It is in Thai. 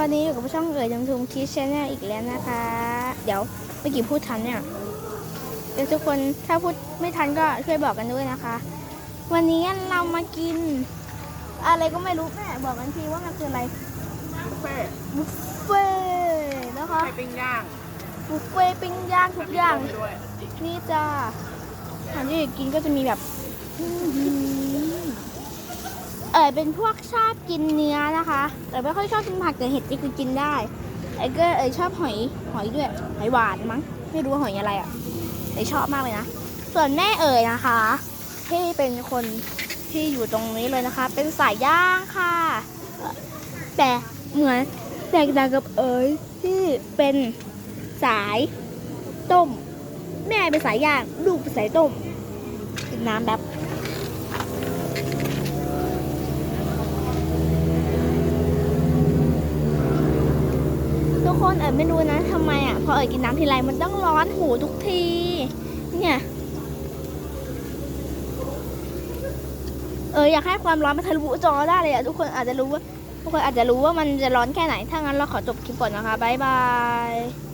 วันนี้อยู่กับช่องเอ๋ยจำทุมคิดชแนลอีกแล้วนะคะ เดี๋ยวเมื่อกี้พูดทันเนี่ยเดี๋ยวทุกคนถ้าพูดไม่ทันก็ช่วยบอกกันด้วยนะคะ วันนี้เรามากิน อะไรก็ไม่รู้แม่บอกกันทีว่ามันคืออะไรบุฟเฟ่ต์บุฟเฟ่ต์นะคะไข่ปิ้งย่างบุฟเฟ่ต์ปิ้งย่างทุกอย่างมีต้มด้วยนี่จ้าอาหารที่เอ๋ยกินก็จะมีแบบอื้อหือ เอ๋ยเป็นพวกชอบกินเนื้อนะคะแต่ไม่ค่อยชอบกินผักแต่เห็ดนี่คือกินได้ไอ้ก็เอ๋ยชอบหอยหอยด้วยหอยหวานมั้งไม่รู้หอยอะไรอะเอ๋ยชอบมากเลยนะส่วนแม่เอ๋ยนะคะ ที่เป็นคนที่อยู่ตรงนี้เลยนะคะ เป็นสายย่างค่ะ แต่เหมือนแตกต่างกับเอ๋ยที่เป็นสายต้ม แม่เป็นสายย่างลูกเป็นสายต้มกินน้ำแบบ คนเอ๋ยไม่รู้นะทำไมอะพอเอ๋ยกินน้ำทีไรมันต้องร้อนหูทุกที เนี่ย เอออยากให้ความร้อนมันทะลุจอได้เลยอะทุกคนอาจจะรู้ว่าทุกคนอาจจะรู้ว่ามันจะร้อนแค่ไหน ถ้างั้นเราขอจบคลิปก่อนนะคะบ๊ายบาย